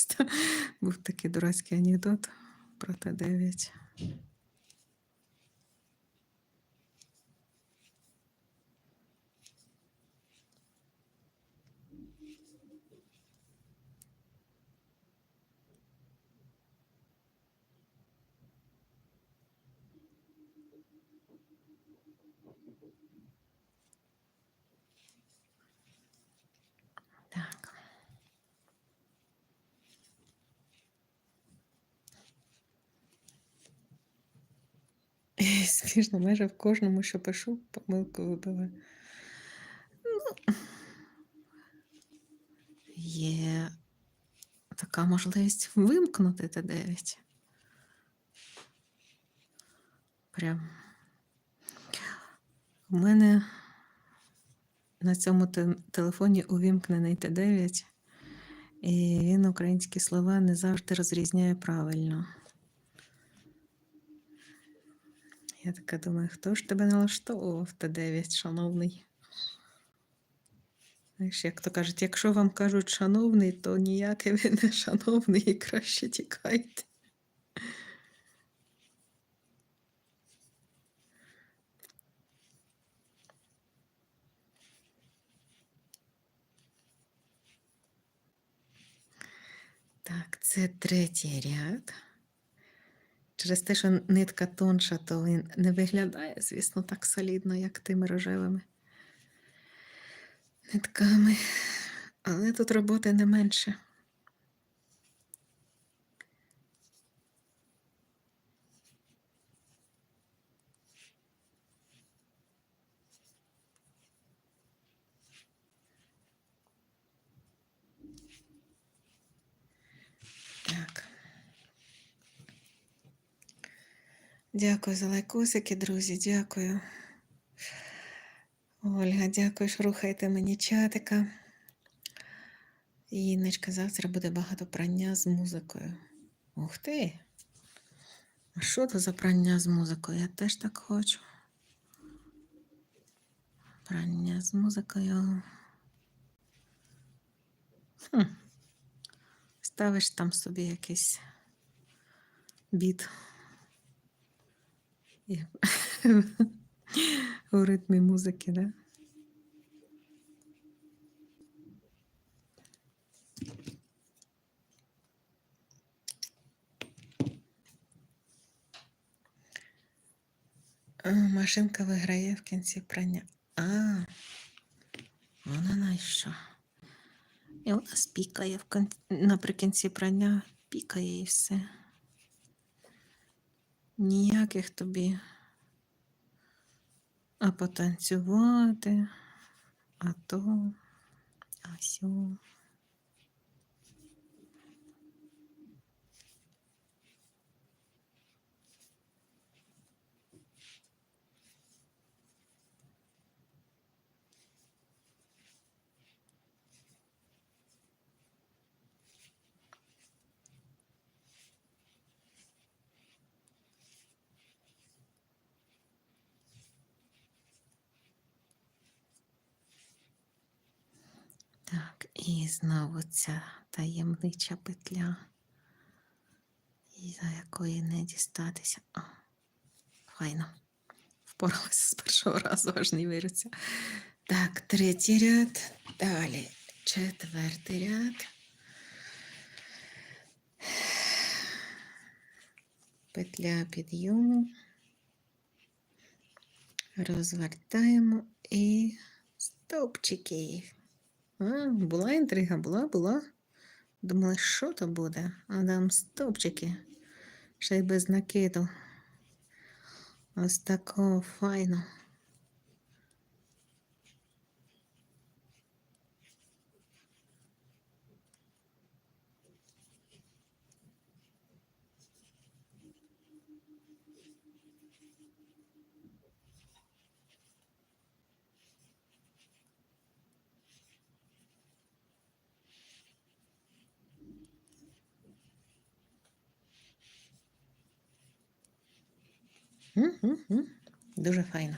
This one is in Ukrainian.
Просто був такий дурацький анекдот про Т9. Смішно, майже в кожному, що пишу, помилку вибиваю. Ну, є така можливість вимкнути Т9. Прям. У мене на цьому те- телефоні увімкнений Т9, і він українські слова не завжди розрізняє правильно. Я така думаю, хто ж тебе налаштовував Т9, шановний? Знаєш, як то кажуть, якщо вам кажуть шановний, то ніякий ви не шановний і краще тікайте. Так, це третій ряд. Через те, що нитка тонша, то він не виглядає, звісно, так солідно, як тими рожевими нитками. Але тут роботи не менше. Так. Дякую за лайкосики, друзі, дякую. Ольга, дякую, що рухаєте мені чатика. Інночка, завтра буде багато прання з музикою. Ух ти! А що це за прання з музикою? Я теж так хочу. Прання з музикою. Хм. Ставиш там собі якийсь біт. У ритмі музики, да? Машинка виграє в кінці прання. А, вона на що? І вона спікає в кін... наприкінці прання, пікає і все. Ніяких тобі. А потанцювати, а то, а сьо. Так, і знову ця таємнича петля, за якої не дістатися. О, файно. Впоралася з першого разу, аж не віриться. Так, третій ряд. Далі четвертий ряд. Петля підйому. Розвертаємо і стовпчики. А, була інтрига, була, була. Думали, що то буде? А там стовпчики. Ще й без накиду. Ось такого файно. М-м-м. Дуже файно.